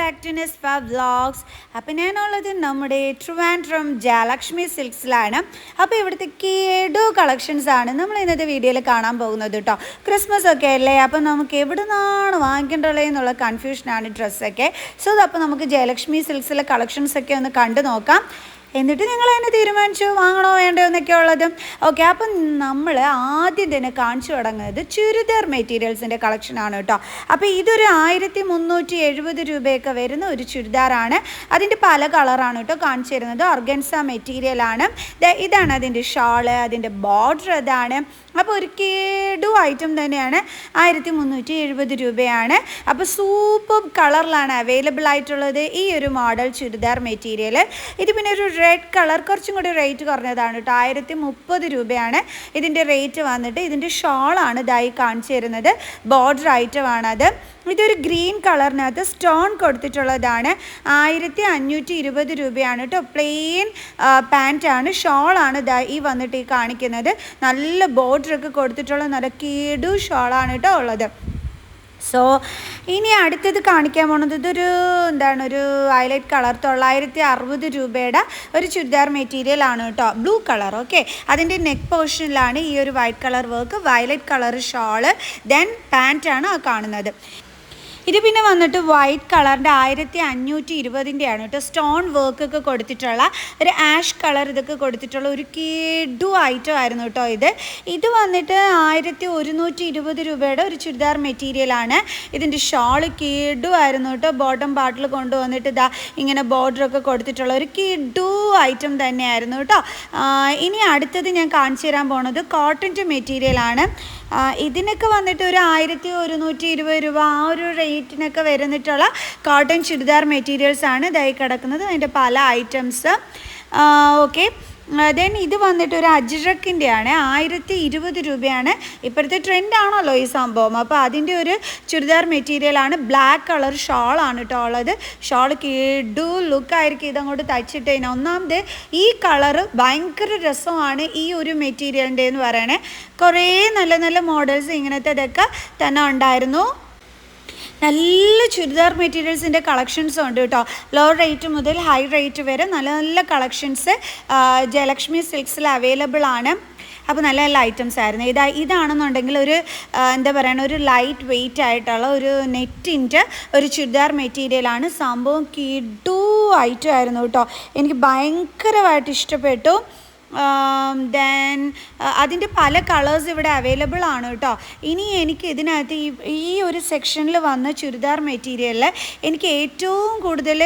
Back to നെസ് നെസ്ഫ vlogs അപ്പം ഞാനുള്ളത് നമ്മുടെ ട്രിവാൻഡ്രം ജയലക്ഷ്മി സിൽക്സിലാണ് അപ്പോൾ ഇവിടുത്തെ കളക്ഷൻസ് ആണ് നമ്മൾ ഇന്നത്തെ വീഡിയോയിൽ കാണാൻ പോകുന്നത് കേട്ടോ ക്രിസ്മസ് ഒക്കെ അല്ലേ? അപ്പം നമുക്ക് എവിടെ നിന്നാണ് വാങ്ങിക്കേണ്ടത് എന്നുള്ള കൺഫ്യൂഷനാണ് ഡ്രസ്സൊക്കെ സോ അപ്പോൾ നമുക്ക് ജയലക്ഷ്മി സിൽക്സിലെ കളക്ഷൻസൊക്കെ ഒന്ന് കണ്ടു നോക്കാം. എന്നിട്ട് നിങ്ങൾ തന്നെ തീരുമാനിച്ചു വാങ്ങണോ വേണ്ടോ എന്നൊക്കെ ഉള്ളത് ഓക്കെ. അപ്പം നമ്മൾ ആദ്യം തന്നെ കാണിച്ചു തുടങ്ങുന്നത് ചുരിദാർ മെറ്റീരിയൽസിന്റെ കളക്ഷനാണ് കേട്ടോ. അപ്പോൾ ഇതൊരു ആയിരത്തി മുന്നൂറ്റി എഴുപത് രൂപയൊക്കെ വരുന്ന ഒരു ചുരിദാറാണ് അതിന്റെ പല കളറാണ് കേട്ടോ കാണിച്ചു തരുന്നത്. ഓർഗൻസ മെറ്റീരിയലാണ് ഇതാണ് അതിന്റെ ഷാൾ അതിന്റെ ബോർഡർ അതാണ് അപ്പോൾ ഒരു കേടു ഐറ്റം തന്നെയാണ്. ആയിരത്തി മുന്നൂറ്റി എഴുപത് രൂപയാണ്. അപ്പോൾ സൂപ്പർ കളറിലാണ് അവൈലബിൾ ആയിട്ടുള്ളത് ഈ ഒരു മോഡൽ ചുരിദാർ മെറ്റീരിയൽ ഇത് പിന്നെ ഒരു റെഡ് കളർ കുറച്ചും കൂടി റേറ്റ് കുറഞ്ഞതാണ് കേട്ടോ. ആയിരത്തി മുപ്പത് രൂപയാണ് ഇതിന്റെ റേറ്റ് വന്നിട്ട്. ഇതിന്റെ ഷോളാണ് ഇതായി കാണിച്ചു തരുന്നത്. ബോർഡർ ഐറ്റമാണത് ഇതൊരു ഗ്രീൻ കളറിനകത്ത് സ്റ്റോൺ കൊടുത്തിട്ടുള്ളതാണ്. ആയിരത്തി അഞ്ഞൂറ്റി ഇരുപത് രൂപയാണ് കേട്ടോ പ്ലെയിൻ പാന്റാണ് ഷോളാണ് ഇതാ ഈ വന്നിട്ട് ഈ കാണിക്കുന്നത്. നല്ല ബോർഡറൊക്കെ കൊടുത്തിട്ടുള്ള നല്ല കേടു ഷോളാണ് കേട്ടോ ഉള്ളത്. സോ ഇനി അടുത്തത് കാണിക്കാൻ പോണത് ഇതൊരു എന്താണ് ഒരു ഹൈലൈറ്റ് കളർ തൊള്ളായിരത്തി അറുപത് രൂപയുടെ ഒരു ചുരിദാർ മെറ്റീരിയൽ ആണ് കേട്ടോ ബ്ലൂ കളർ ഓക്കെ അതിന്റെ നെക്ക് പോർഷനിലാണ് ഈ ഒരു white colour work violet colour shawl then പാന്റാണ് ആ കാണുന്നത്. ഇത് പിന്നെ വന്നിട്ട് വൈറ്റ് കളറിന്റെ ആയിരത്തി അഞ്ഞൂറ്റി ഇരുപതിന്റെയാണ് കേട്ടോ. സ്റ്റോൺ വർക്ക് ഒക്കെ കൊടുത്തിട്ടുള്ള ഒരു ആഷ് കളർ ഇതൊക്കെ കൊടുത്തിട്ടുള്ള ഒരു കിഡു ഐറ്റം ആയിരുന്നു കേട്ടോ ഇത്. ഇത് വന്നിട്ട് ആയിരത്തി ഒരുന്നൂറ്റി ഇരുപത് രൂപയുടെ ഒരു ചുരിദാർ മെറ്റീരിയലാണ് ഇതിന്റെ ഷോൾ കിഡു ആയിരുന്നു കേട്ടോ. ബോട്ടം ബാട്ടിൽ കൊണ്ടുവന്നിട്ട് ഇതാ ഇങ്ങനെ ബോർഡറൊക്കെ കൊടുത്തിട്ടുള്ള ഒരു കിഡു ഐറ്റം തന്നെയായിരുന്നു കേട്ടോ. ഇനി അടുത്തത് ഞാൻ കാണിച്ചു തരാൻ പോണത് കോട്ടന്റെ മെറ്റീരിയലാണ് ഇതിനൊക്കെ വന്നിട്ട് ഒരു ആയിരത്തി ഒരുന്നൂറ്റി ഇരുപത് രൂപ ആ ഒരു റേറ്റിനൊക്കെ വരുന്നിട്ടുള്ള കോട്ടൺ ചുരിദാർ മെറ്റീരിയൽസ് ആണ് ഇതായി കിടക്കുന്നത്. അതിന്റെ പല ഐറ്റംസ് ഓക്കെ ദെൻ ഇത് വന്നിട്ട് ഒരു അജ്രക്കിന്റെ ആണ് ആയിരത്തി ഇരുപത് രൂപയാണ്. ഇപ്പോഴത്തെ ട്രെൻഡ് ആണല്ലോ ഈ സംഭവം. അപ്പോൾ അതിന്റെ ഒരു ചുരിദാർ മെറ്റീരിയലാണ് ബ്ലാക്ക് കളർ ഷോളാണ് കേട്ടോ ഉള്ളത്. ഷോൾ കിഡു ലുക്കായിരിക്കും ഇതങ്ങോട്ട് തയ്ച്ചിട്ട് കഴിഞ്ഞാൽ ഒന്നാമത് ഈ കളറ് ഭയങ്കര രസമാണ് ഈ ഒരു മെറ്റീരിയലിന്റെ എന്ന് പറയണേ. കുറേ നല്ല നല്ല മോഡൽസ് ഇങ്ങനത്തെ ഇതൊക്കെ തന്നെ ഉണ്ടായിരുന്നു. നല്ല ചുരിദാർ മെറ്റീരിയൽസിന്റെ കളക്ഷൻസ് ഉണ്ട് കേട്ടോ. ലോ റേറ്റ് മുതൽ ഹൈ റേറ്റ് വരെ നല്ല നല്ല കളക്ഷൻസ് ജയലക്ഷ്മി സിൽക്സിൽ അവൈലബിൾ ആണ്. അപ്പോൾ നല്ല നല്ല ഐറ്റംസ് ആയിരുന്നു. ഇതാ ഇതാണെന്നുണ്ടെങ്കിൽ ഒരു എന്താ പറയുക ഒരു ലൈറ്റ് വെയിറ്റ് ആയിട്ടുള്ള ഒരു നെറ്റിന്റെ ഒരു ചുരിദാർ മെറ്റീരിയലാണ് സംഭവം കിഡു ഐറ്റം ആയിരുന്നു കേട്ടോ. എനിക്ക് ഭയങ്കരമായിട്ട് ഇഷ്ടപ്പെട്ടു. ദെൻ അതിന്റെ പല കളേഴ്സ് ഇവിടെ അവൈലബിൾ ആണ് കേട്ടോ. ഇനി എനിക്ക് ഇതിനകത്ത് ഈ ഈ ഒരു സെക്ഷനിൽ വന്ന ചുരിദാർ മെറ്റീരിയലിൽ എനിക്ക് ഏറ്റവും കൂടുതൽ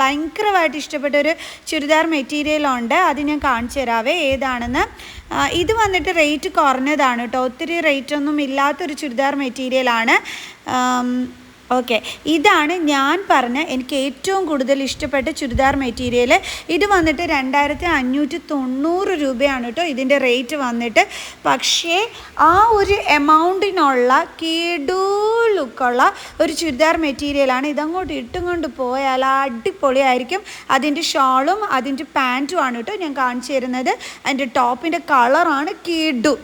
ഭയങ്കരമായിട്ട് ഇഷ്ടപ്പെട്ട ഒരു ചുരിദാർ മെറ്റീരിയലുണ്ട് അത് ഞാൻ കാണിച്ചു തരാവേ ഏതാണെന്ന്. ഇത് വന്നിട്ട് റേറ്റ് കുറഞ്ഞതാണ് കേട്ടോ. ഒത്തിരി റേറ്റ് ഒന്നും ഇല്ലാത്തൊരു ചുരിദാർ മെറ്റീരിയലാണ് ഓക്കെ. ഇതാണ് ഞാൻ പറഞ്ഞ എനിക്ക് ഏറ്റവും കൂടുതൽ ഇഷ്ടപ്പെട്ട ചുരിദാർ മെറ്റീരിയൽ ഇത് വന്നിട്ട് രണ്ടായിരത്തി അഞ്ഞൂറ്റി തൊണ്ണൂറ് രൂപയാണ് കേട്ടോ ഇതിന്റെ റേറ്റ് വന്നിട്ട്. പക്ഷേ ആ ഒരു എമൗണ്ടിനുള്ള കീടൂ ലുക്കുള്ള ഒരു ചുരിദാർ മെറ്റീരിയലാണ് ഇതങ്ങോട്ട് ഇട്ടും കൊണ്ട് പോയാൽ അടിപൊളിയായിരിക്കും. അതിന്റെ ഷാളും അതിന്റെ പാന്റുമാണ് കേട്ടോ ഞാൻ കാണിച്ചു തരുന്നത്. അതിന്റെ ടോപ്പിന്റെ കളറാണ് കേഡു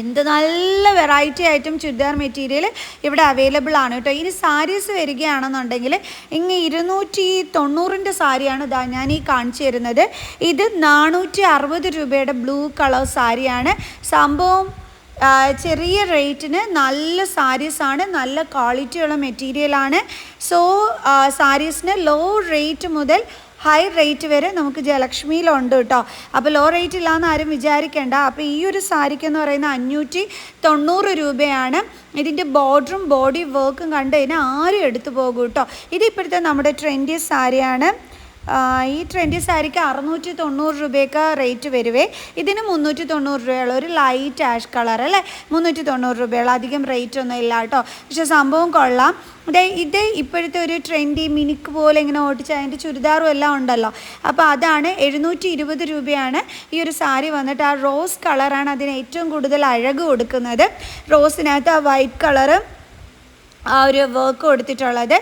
എന്ത് നല്ല വെറൈറ്റി ആയിട്ടും ചുരിദാർ മെറ്റീരിയൽ ഇവിടെ അവൈലബിൾ ആണ് കേട്ടോ. ഇനി സാരീസ് വരികയാണെന്നുണ്ടെങ്കിൽ ഇങ്ങ് ഇരുന്നൂറ്റി തൊണ്ണൂറിന്റെ സാരിയാണ് ഇതാ ഞാൻ ഈ കാണിച്ചു തരുന്നത്. ഇത് നാനൂറ്റി അറുപത് രൂപയുടെ ബ്ലൂ കളർ സാരിയാണ്. സംഭവം ചെറിയ റേറ്റിന് നല്ല സാരീസാണ് നല്ല ക്വാളിറ്റിയുള്ള മെറ്റീരിയലാണ് സോ സാരീസിന് ലോ റേറ്റ് മുതൽ ഹൈ റേറ്റ് വരെ നമുക്ക് ജയലക്ഷ്മിയിലുണ്ട് കേട്ടോ. അപ്പോൾ ലോ റേറ്റ് ഇല്ലയെന്ന് ആരും വിചാരിക്കേണ്ട. അപ്പോൾ ഈ ഒരു സാരിക്ക് എന്ന് പറയുന്നത് അഞ്ഞൂറ്റി തൊണ്ണൂറ് രൂപയാണ് ഇതിന്റെ ബോർഡറും ബോഡി വർക്കും കണ്ടു കഴിഞ്ഞാൽ ആരും എടുത്തു പോകും കേട്ടോ. ഇത് ഇപ്പോഴത്തെ നമ്മുടെ ട്രെൻഡി സാരിയാണ്. ഈ ട്രെൻഡി സാരിക്ക് അറുന്നൂറ്റി തൊണ്ണൂറ് രൂപയൊക്കെ റേറ്റ് വരുവേ. ഇതിന് മുന്നൂറ്റി തൊണ്ണൂറ് രൂപയുള്ള ഒരു ലൈറ്റ് ആഷ് കളർ അല്ലേ? മുന്നൂറ്റി തൊണ്ണൂറ് രൂപയുള്ള അധികം റേറ്റ് ഒന്നും ഇല്ല കേട്ടോ. പക്ഷേ സംഭവം കൊള്ളാം. അതെ ഇത് ഇപ്പോഴത്തെ ഒരു ട്രെൻഡി മിനിക്ക് പോലെ ഇങ്ങനെ ഓടിച്ച് അതിന്റെ ചുരിദാറും എല്ലാം ഉണ്ടല്ലോ. അപ്പോൾ അതാണ് എഴുന്നൂറ്റി ഇരുപത് രൂപയാണ് ഈ ഒരു സാരി വന്നിട്ട്. ആ റോസ് കളറാണ് അതിന് ഏറ്റവും കൂടുതൽ അഴക് കൊടുക്കുന്നത്. റോസിനകത്ത് ആ വൈറ്റ് കളറ് ആ ഒരു വർക്ക് കൊടുത്തിട്ടുള്ളത്.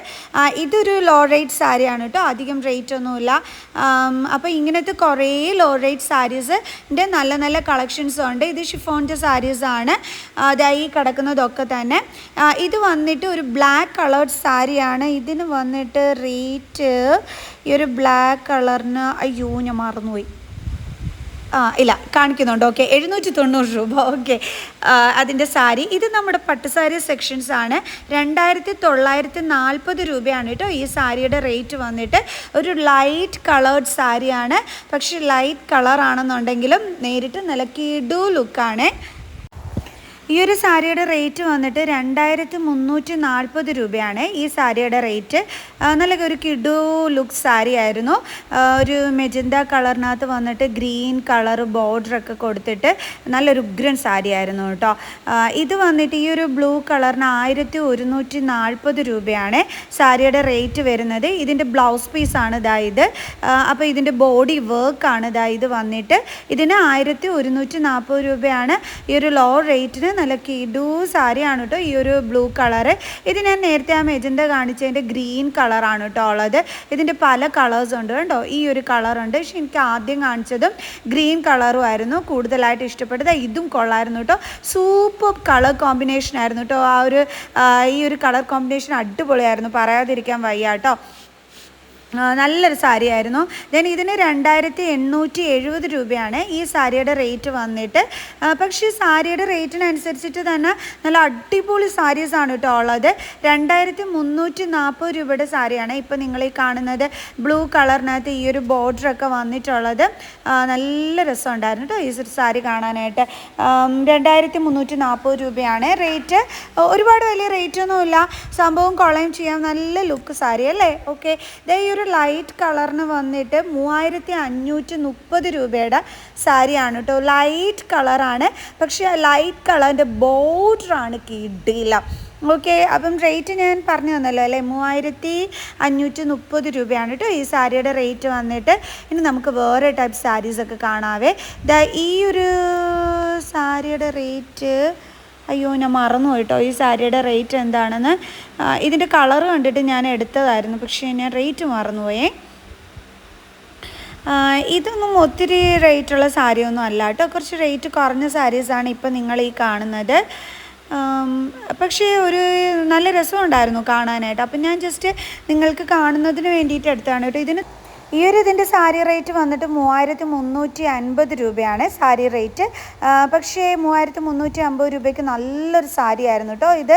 ഇതൊരു ലോ റേറ്റ് സാരിയാണ് കേട്ടോ അധികം റേറ്റ് ഒന്നുമില്ല. അപ്പോൾ ഇങ്ങനത്തെ കുറേ ലോ റേറ്റ് സാരീസിന്റെ നല്ല നല്ല കളക്ഷൻസും ഉണ്ട്. ഇത് ഷിഫോണിന്റെ സാരീസാണ് അതായി കിടക്കുന്നതൊക്കെ തന്നെ. ഇത് വന്നിട്ട് ഒരു ബ്ലാക്ക് കളേർഡ് സാരിയാണ് ഇതിന് വന്നിട്ട് റേറ്റ് ഈ ഒരു ബ്ലാക്ക് കളറിന് അയ്യോ ഞാൻ മറന്നുപോയി. ആ ഇല്ല കാണിക്കുന്നുണ്ട്. ഓക്കെ എഴുന്നൂറ്റി തൊണ്ണൂറ് രൂപ ഓക്കെ അതിന്റെ സാരി. ഇത് നമ്മുടെ പട്ടുസാരി സെക്ഷൻസ് ആണ്. രണ്ടായിരത്തി തൊള്ളായിരത്തി നാൽപ്പത് രൂപയാണ് കേട്ടോ ഈ സാരിയുടെ റേറ്റ് വന്നിട്ട്. ഒരു ലൈറ്റ് കളേർഡ് സാരിയാണ്. പക്ഷേ ലൈറ്റ് കളറാണെന്നുണ്ടെങ്കിലും നേരിട്ട് നല്ല കിടു ലുക്കാണ് ഈ ഒരു സാരിയുടെ റേറ്റ് വന്നിട്ട് രണ്ടായിരത്തി മുന്നൂറ്റി നാൽപ്പത് രൂപയാണ് ഈ സാരിയുടെ റേറ്റ്. നല്ല ഒരു കിഡു ലുക്ക് സാരി ആയിരുന്നു. ഒരു മെജന്ത കളറിനകത്ത് വന്നിട്ട് ഗ്രീൻ കളർ ബോർഡറൊക്കെ കൊടുത്തിട്ട് നല്ലൊരു ഉഗ്രൻ സാരി ആയിരുന്നു കേട്ടോ. ഇത് വന്നിട്ട് ഈ ഒരു ബ്ലൂ കളറിന് ആയിരത്തി ഒരുന്നൂറ്റി നാൽപ്പത് രൂപയാണ് സാരിയുടെ റേറ്റ് വരുന്നത്. ഇതിന്റെ ബ്ലൗസ് പീസാണ് ഇതാ. ഇത് അപ്പോൾ ഇതിന്റെ ബോഡി വർക്കാണ് ഇതാ ഇത് വന്നിട്ട്. ഇതിന് ആയിരത്തി ഒരുന്നൂറ്റി നാൽപ്പത് രൂപയാണ് ഈ ഒരു ലോ റേറ്റിന് നല്ല കിഡു സാരിയാണ് കേട്ടോ ഈ ഒരു ബ്ലൂ കളറ്. ഇത് ഞാൻ നേരത്തെ ആ മെജന്റെ കാണിച്ചതിന്റെ ഗ്രീൻ കളറാണ് കേട്ടോ ഉള്ളത്. ഇതിന്റെ പല കളേഴ്സ് ഉണ്ട് കേട്ടോ ഈ ഒരു കളറുണ്ട്. പക്ഷെ എനിക്ക് ആദ്യം കാണിച്ചതും ഗ്രീൻ കളറും ആയിരുന്നു. കൂടുതലായിട്ട് ഇഷ്ടപ്പെട്ടത് ഇതും കൊള്ളായിരുന്നു കേട്ടോ സൂപ്പർ കളർ കോമ്പിനേഷൻ ആയിരുന്നു കേട്ടോ ആ ഒരു ഈ ഒരു കളർ കോമ്പിനേഷൻ അടിപൊളിയായിരുന്നു. പറയാതിരിക്കാൻ വയ്യ കേട്ടോ നല്ലൊരു സാരി ആയിരുന്നു ദെൻ ഇതിന് രണ്ടായിരത്തി എണ്ണൂറ്റി എഴുപത് രൂപയാണ് ഈ സാരിയുടെ റേറ്റ് വന്നിട്ട്. പക്ഷേ പക്ഷേ സാരിയുടെ റേറ്റിനനുസരിച്ചിട്ട് തന്നെ നല്ല അടിപൊളി സാരീസാണ് കേട്ടോ ഉള്ളത്. രണ്ടായിരത്തി മുന്നൂറ്റി നാൽപ്പത് രൂപയുടെ സാരിയാണ് ഇപ്പോൾ നിങ്ങൾ ഈ കാണുന്നത്. ബ്ലൂ കളറിനകത്ത് ഈ ഒരു ബോർഡറൊക്കെ വന്നിട്ടുള്ളത്. നല്ല രസമുണ്ടായിരുന്നു കേട്ടോ ഈ സാരി കാണാനായിട്ട്. രണ്ടായിരത്തി മുന്നൂറ്റി നാൽപ്പത് രൂപയാണ് റേറ്റ്. ഒരുപാട് വലിയ റേറ്റ് ഒന്നുമില്ല സംഭവം കൊളയും ചെയ്യാൻ നല്ല ലുക്ക് സാരി അല്ലേ ഓക്കെ ഈ ഒരു ലൈറ്റ് കളറിന് വന്നിട്ട് മൂവായിരത്തി അഞ്ഞൂറ്റി മുപ്പത് രൂപയുടെ സാരിയാണ് കേട്ടോ ലൈറ്റ് കളറാണ് പക്ഷേ ആ ലൈറ്റ് കളറിന്റെ ബോർഡറാണ് കിടില ഓക്കെ അപ്പം റേറ്റ് ഞാൻ പറഞ്ഞു തന്നല്ലോ അല്ലേ? മൂവായിരത്തി അഞ്ഞൂറ്റി മുപ്പത് രൂപയാണ് കേട്ടോ ഈ സാരിയുടെ റേറ്റ് വന്നിട്ട്. ഇനി നമുക്ക് വേറെ ടൈപ്പ് സാരീസൊക്കെ കാണാവേ. ഈ ഒരു സാരിയുടെ റേറ്റ് അയ്യോ ഞാൻ മറന്നു കേട്ടോ ഈ സാരിയുടെ റേറ്റ് എന്താണെന്ന് ഇതിന്റെ കളർ കണ്ടിട്ട് ഞാൻ എടുത്തതായിരുന്നു പക്ഷേ ഞാൻ റേറ്റ് മറന്നുപോയേ. ഇതൊന്നും ഒത്തിരി റേറ്റുള്ള സാരിയൊന്നും അല്ല കേട്ടോ. കുറച്ച് റേറ്റ് കുറഞ്ഞ സാരീസാണ് ഇപ്പോൾ നിങ്ങൾ ഈ കാണുന്നത്. പക്ഷേ ഒരു നല്ല രസമുണ്ടായിരുന്നു കാണാനായിട്ട്. അപ്പം ഞാൻ ജസ്റ്റ് നിങ്ങൾക്ക് കാണുന്നതിന് വേണ്ടിയിട്ട് എടുത്താണ് കേട്ടോ. ഇതിന് ഈ ഒരു ഇതിന്റെ സാരി റേറ്റ് വന്നിട്ട് മൂവായിരത്തി മുന്നൂറ്റി അൻപത് രൂപയാണ് സാരി റേറ്റ്. പക്ഷേ മൂവായിരത്തി മുന്നൂറ്റി അമ്പത് രൂപയ്ക്ക് നല്ലൊരു സാരി ആയിരുന്നു കേട്ടോ ഇത്.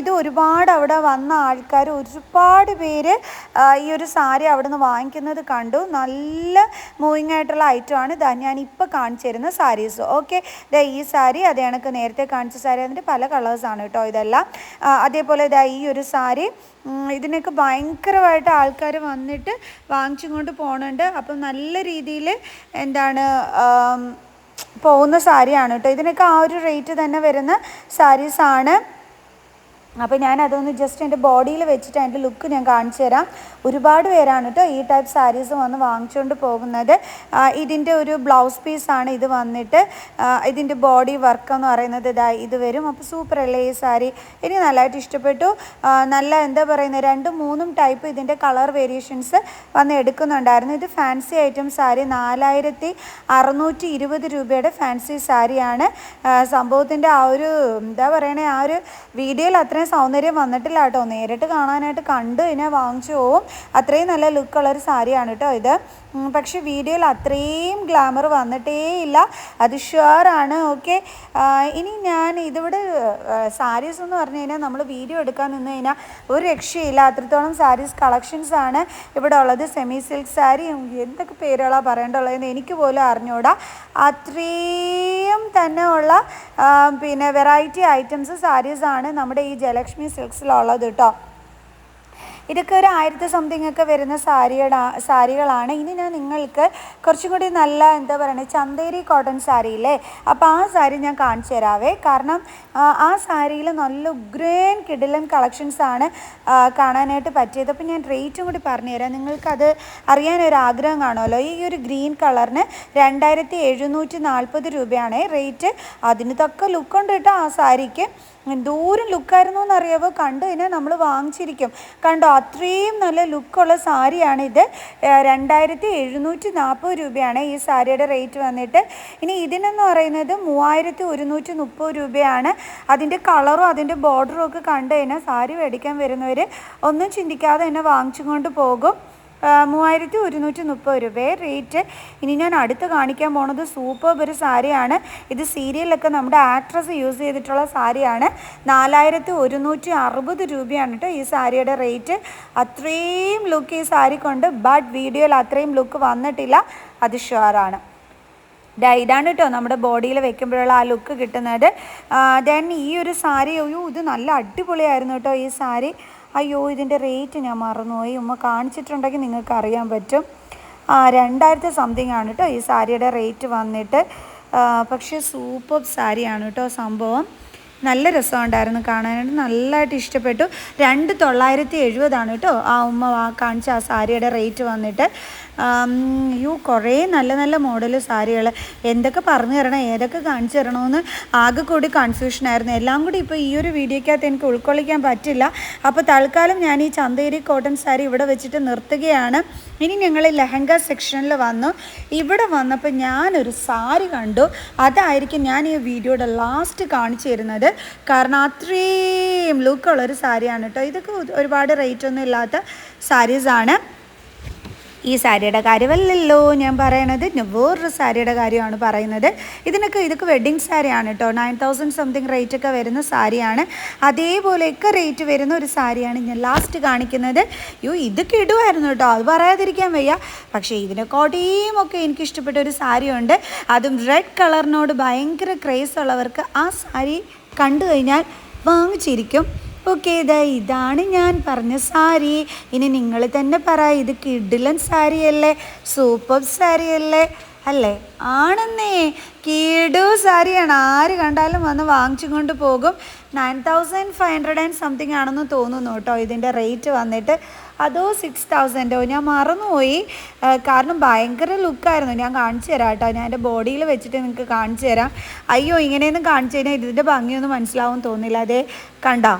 ഇത് ഒരുപാട് അവിടെ വന്ന ആൾക്കാർ ഒരുപാട് പേര് ഈ ഒരു സാരി അവിടെ നിന്ന് വാങ്ങിക്കുന്നത് കണ്ടു. നല്ല മൂവിങ് ആയിട്ടുള്ള ഐറ്റമാണ് ഇതാ ഞാൻ ഇപ്പോൾ കാണിച്ചു തരുന്ന സാരീസ്. ഓക്കെ ഇതാ ഈ സാരി അതേ കണക്ക് നേരത്തെ കാണിച്ച സാരി അതിന്റെ പല കളേഴ്സാണ് കേട്ടോ ഇതെല്ലാം. അതേപോലെ ഇതാ ഈ ഒരു സാരി ഇതിനൊക്കെ ഭയങ്കരമായിട്ട് ആൾക്കാർ വന്നിട്ട് വാങ്ങിച്ചും കൊണ്ട് പോകുന്നുണ്ട് അപ്പം നല്ല രീതിയിൽ എന്താണ് പോകുന്ന സാരിയാണ് കേട്ടോ. ഇതിനൊക്കെ ആ ഒരു റേറ്റ് തന്നെ വരുന്ന സാരീസാണ് അപ്പോൾ ഞാൻ അതൊന്ന് ജസ്റ്റ് എന്റെ ബോഡിയിൽ വെച്ചിട്ട് അതിന്റെ ലുക്ക് ഞാൻ കാണിച്ചു തരാം. ഒരുപാട് പേരാണ് കേട്ടോ ഈ ടൈപ്പ് സാരീസ് വന്ന് വാങ്ങിച്ചുകൊണ്ട് പോകുന്നത്. ഇതിന്റെ ഒരു ബ്ലൗസ് പീസാണ് ഇത് വന്നിട്ട്. ഇതിന്റെ ബോഡി വർക്ക് എന്ന് പറയുന്നത് ഇതാ ഇത് വരും. അപ്പോൾ സൂപ്പർ അല്ലേ ഈ സാരി? എനിക്ക് നല്ലതായിട്ട് ഇഷ്ടപ്പെട്ടു. നല്ല എന്താ പറയുന്നത് രണ്ടും മൂന്നും ടൈപ്പ് ഇതിന്റെ കളർ വേരിയേഷൻസ് വന്ന് എടുക്കുന്നുണ്ടായിരുന്നു. ഇത് ഫാൻസി ഐറ്റം സാരി നാലായിരത്തി അറുന്നൂറ്റി ഇരുപത് രൂപയുടെ ഫാൻസി സാരിയാണ്. സംഭവത്തിന്റെ ആ ഒരു എന്താ പറയണേ ആ ഒരു വീഡിയോയിൽ അത്രയും സൗന്ദര്യം വന്നിട്ടില്ല കേട്ടോ. നേരിട്ട് കാണാനായിട്ട് കണ്ടു കഴിഞ്ഞാൽ വാങ്ങിച്ചു പോവും. അത്രയും നല്ല ലുക്കുള്ളൊരു സാരിയാണ് കേട്ടോ ഇത്. പക്ഷേ വീഡിയോയിൽ അത്രയും ഗ്ലാമർ വന്നിട്ടേ ഇല്ല അത് ഷുവറാണ് ഓക്കെ ഇനി ഞാൻ ഇതിവിടെ സാരീസ് എന്ന് പറഞ്ഞു കഴിഞ്ഞാൽ നമ്മൾ വീഡിയോ എടുക്കാൻ നിന്ന് കഴിഞ്ഞാൽ ഒരു രക്ഷയില്ല. അത്രത്തോളം സാരീസ് കളക്ഷൻസ് ആണ് ഇവിടെ ഉള്ളത്. Semi silk sari. എന്തൊക്കെ പേരുകളാണ് പറയേണ്ടുള്ളതെന്ന് എനിക്ക് പോലും അറിഞ്ഞൂടാ. അത്രയും തന്നെ ഉള്ള പിന്നെ വെറൈറ്റി ഐറ്റംസ് സാരീസാണ് നമ്മുടെ ഈ ജലക്ഷ്മി സിൽക്സിലുള്ളത് കേട്ടോ. ഇതൊക്കെ ഒരു ആയിരത്തി സംതിങ് ഒക്കെ വരുന്ന സാരിയുടെ സാരികളാണ്. ഇനി ഞാൻ നിങ്ങൾക്ക് കുറച്ചും കൂടി നല്ല എന്താ പറയുക ചന്തേരി കോട്ടൺ സാരി ഇല്ലേ? അപ്പോൾ ആ സാരി ഞാൻ കാണിച്ചു തരാവേ. കാരണം ആ, സാരിയിൽ നല്ല ഗ്രേൻ കിടിലൻ കളക്ഷൻസ് ആണ് കാണാനായിട്ട് പറ്റിയത്. അപ്പോൾ ഞാൻ റേറ്റും കൂടി പറഞ്ഞുതരാം നിങ്ങൾക്കത് അറിയാനൊരു ആഗ്രഹം കാണുമല്ലോ. ഈ ഒരു ഗ്രീൻ കളറിന് രണ്ടായിരത്തി എഴുന്നൂറ്റി നാൽപ്പത് രൂപയാണ് റേറ്റ് അതിന് തക്ക ലുക്കുണ്ട് കേട്ടോ ആ സാരിക്ക്. എന്തോരം ലുക്കായിരുന്നു എന്നറിയാവോ? കണ്ടു കഴിഞ്ഞാൽ നമ്മൾ വാങ്ങിച്ചിരിക്കും. കണ്ടോ? അത്രയും നല്ല ലുക്കുള്ള സാരിയാണ് ഇത് രണ്ടായിരത്തി എഴുന്നൂറ്റി നാൽപ്പത് രൂപയാണ് ഈ സാരിയുടെ റേറ്റ് വന്നിട്ട്. ഇനി ഇതിനെന്ന് പറയുന്നത് മൂവായിരത്തി ഒരുന്നൂറ്റി മുപ്പത് രൂപയാണ്. അതിന്റെ കളറും അതിന്റെ ബോർഡറും ഒക്കെ കണ്ടു കഴിഞ്ഞാൽ സാരി മേടിക്കാൻ വരുന്നവർ ഒന്നും ചിന്തിക്കാതെ തന്നെ വാങ്ങിച്ചുകൊണ്ട് പോകും. മൂവായിരത്തി ഒരുന്നൂറ്റി മുപ്പത് രൂപയെ റേറ്റ്. ഇനി ഞാൻ അടുത്ത് കാണിക്കാൻ പോണത് സൂപ്പർ ഒരു സാരിയാണ്. ഇത് സീരിയലൊക്കെ നമ്മുടെ ആക്ട്രസ് യൂസ് ചെയ്തിട്ടുള്ള സാരിയാണ്. നാലായിരത്തി ഒരുന്നൂറ്റി അറുപത് രൂപയാണ് കേട്ടോ ഈ സാരിയുടെ റേറ്റ്. അത്രയും ലുക്ക് ഈ സാരിക്കുണ്ട്. ബട്ട് വീഡിയോയിൽ അത്രയും ലുക്ക് വന്നിട്ടില്ല. അത് ഷുവറാണ്. ഡൈഡാണ് കേട്ടോ നമ്മുടെ ബോഡിയിൽ വെക്കുമ്പോഴുള്ള ആ ലുക്ക് കിട്ടുന്നത്. ദെൻ ഈ ഒരു സാരി അയ്യോ ഇത് നല്ല അടിപൊളിയായിരുന്നു കേട്ടോ ഈ സാരി. അയ്യോ ഇതിന്റെ റേറ്റ് ഞാൻ മറന്നുപോയി. ഉമ്മ കാണിച്ചിട്ടുണ്ടെങ്കിൽ നിങ്ങൾക്ക് അറിയാൻ പറ്റും. ആ രണ്ടായിരത്തി സംതിങ് ആണ് കേട്ടോ ഈ സാരിയുടെ റേറ്റ് വന്നിട്ട്. പക്ഷേ സൂപ്പർ സാരിയാണ് കേട്ടോ സംഭവം. നല്ല രസമുണ്ടായിരുന്നു കാണാനായിട്ട്. നല്ലതായിട്ട് ഇഷ്ടപ്പെട്ടു. രണ്ട് തൊള്ളായിരത്തി എഴുപതാണ് കേട്ടോ. ആ ഉമ്മ കാണിച്ച ആ സാരിയുടെ റേറ്റ് വന്നിട്ട്. യു കുറേ നല്ല നല്ല മോഡൽ സാരികൾ എന്തൊക്കെ പറഞ്ഞു തരണം? ഏതൊക്കെ കാണിച്ചു തരണമെന്ന് ആകെ കൂടി കൺഫ്യൂഷനായിരുന്നു എല്ലാം കൂടി ഇപ്പോൾ ഈ ഒരു വീഡിയോക്കകത്ത് എനിക്ക് ഉൾക്കൊള്ളിക്കാൻ പറ്റില്ല. അപ്പോൾ തൽക്കാലം ഞാൻ ഈ ചന്തേരി കോട്ടൺ സാരി ഇവിടെ വെച്ചിട്ട് നിർത്തുകയാണ്. ഇനി ഞങ്ങൾ ലെഹങ്ക സെക്ഷനിൽ വന്നു. ഇവിടെ വന്നപ്പോൾ ഞാനൊരു സാരി കണ്ടു. അതായിരിക്കും ഞാൻ ഈ വീഡിയോയുടെ ലാസ്റ്റ് കാണിച്ചു തരുന്നത്. കാരണം അത്രയും ലുക്കുള്ളൊരു സാരിയാണ് കേട്ടോ. ഇതൊക്കെ ഒരുപാട് റേറ്റ് ഒന്നും ഇല്ലാത്ത സാരീസാണ് ഈ സാരിയുടെ കാര്യമല്ലല്ലോ ഞാൻ പറയണത്. വേറൊരു സാരിയുടെ കാര്യമാണ് പറയുന്നത്. ഇതിനൊക്കെ ഇതൊക്കെ വെഡ്ഡിങ് സാരിയാണ് കേട്ടോ നയൻ തൗസൻഡ് സംതിങ് റേറ്റ് ഒക്കെ വരുന്ന സാരിയാണ്. അതേപോലെയൊക്കെ റേറ്റ് വരുന്ന ഒരു സാരിയാണ് ഞാൻ ലാസ്റ്റ് കാണിക്കുന്നത്. യോ ഇതൊക്കെ ഇടുമായിരുന്നു കേട്ടോ അത് പറയാതിരിക്കാൻ വയ്യ. പക്ഷേ ഇതിനെക്കാട്ടിയും ഒക്കെ എനിക്ക് ഇഷ്ടപ്പെട്ട ഒരു സാരിയുണ്ട്. അതും റെഡ് കളറിനോട് ഭയങ്കര ക്രേസ് ഉള്ളവർക്ക് ആ സാരി കണ്ടു കഴിഞ്ഞാൽ വാങ്ങിച്ചിരിക്കും. ഓക്കെ ഇതാ ഇതാണ് ഞാൻ പറഞ്ഞ സാരി. ഇനി നിങ്ങൾ തന്നെ പറ ഇത് കിഡിലൻ സാരിയല്ലേ? സൂപ്പർ സാരിയല്ലേ? അല്ലേ? ആണെന്നേ. കീടു സാരിയാണ്. ആര് കണ്ടാലും വന്ന് വാങ്ങിച്ചും കൊണ്ട് പോകും. Nine thousand five hundred and something ആണെന്ന് തോന്നുന്നു കേട്ടോ. ഇതിന്റെ റേറ്റ് വന്നിട്ട് അതോ സിക്സ് തൗസൻഡോ ഞാൻ മറന്നുപോയി. കാരണം ഭയങ്കര ലുക്കായിരുന്നു. ഞാൻ കാണിച്ചു തരാം കേട്ടോ. ഞാൻ എന്റെ ബോഡിയിൽ വെച്ചിട്ട് നിങ്ങൾക്ക് കാണിച്ചു തരാം. അയ്യോ ഇങ്ങനെയൊന്നും കാണിച്ചു കഴിഞ്ഞാൽ ഇതിന്റെ ഭംഗിയൊന്നും മനസ്സിലാവും തോന്നില്ല. അതേ കണ്ടോ?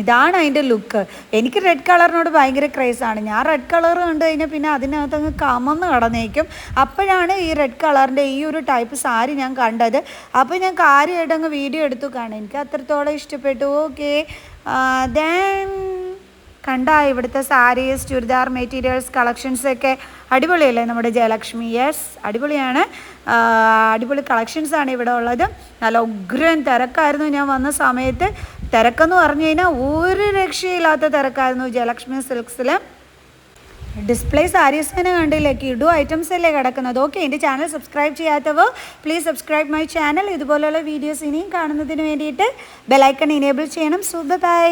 ഇതാണ് അതിന്റെ ലുക്ക്. എനിക്ക് റെഡ് കളറിനോട് ഭയങ്കര ക്രേസാണ് ഞാൻ റെഡ് കളർ കണ്ടു കഴിഞ്ഞാൽ പിന്നെ അതിനകത്ത് അങ്ങ് കമന്ന് കടന്നേക്കും. അപ്പോഴാണ് ഈ റെഡ് കളറിന്റെ ഈ ഒരു ടൈപ്പ് സാരി ഞാൻ കണ്ടത്. അപ്പോൾ ഞാൻ കാര്യമായിട്ട് അങ്ങ് വീഡിയോ എടുത്തു കാണാം. എനിക്ക് അത്രത്തോളം ഇഷ്ടപ്പെട്ടു. ഓക്കെ ദെൻ കണ്ട ഇവിടുത്തെ സാരീസ് ചുരിദാർ മെറ്റീരിയൽസ് കളക്ഷൻസ് ഒക്കെ അടിപൊളിയല്ലേ നമ്മുടെ ജയലക്ഷ്മി? യെസ് അടിപൊളിയാണ്. അടിപൊളി കളക്ഷൻസാണ് ഇവിടെ ഉള്ളത്. നല്ല ഉഗ്രൻ തിരക്കായിരുന്നു ഞാൻ വന്ന സമയത്ത്. തിരക്കെന്ന് പറഞ്ഞു കഴിഞ്ഞാൽ ഒരു രക്ഷയില്ലാത്ത തിരക്കായിരുന്നു ജയലക്ഷ്മി സിൽക്സിൽ ഡിസ്പ്ലേ സാരീസ് തന്നെ കണ്ടില്ലേ? കിഡു ഐറ്റംസ് അല്ലേ കിടക്കുന്നത്? ഓക്കെ എന്റെ ചാനൽ സബ്സ്ക്രൈബ് ചെയ്യാത്തവർ പ്ലീസ് സബ്സ്ക്രൈബ് മൈ ചാനൽ ഇതുപോലെയുള്ള വീഡിയോസ് ഇനിയും കാണുന്നതിന് വേണ്ടിയിട്ട് ബെലൈക്കൺ ഇനേബിൾ ചെയ്യണം. Super bye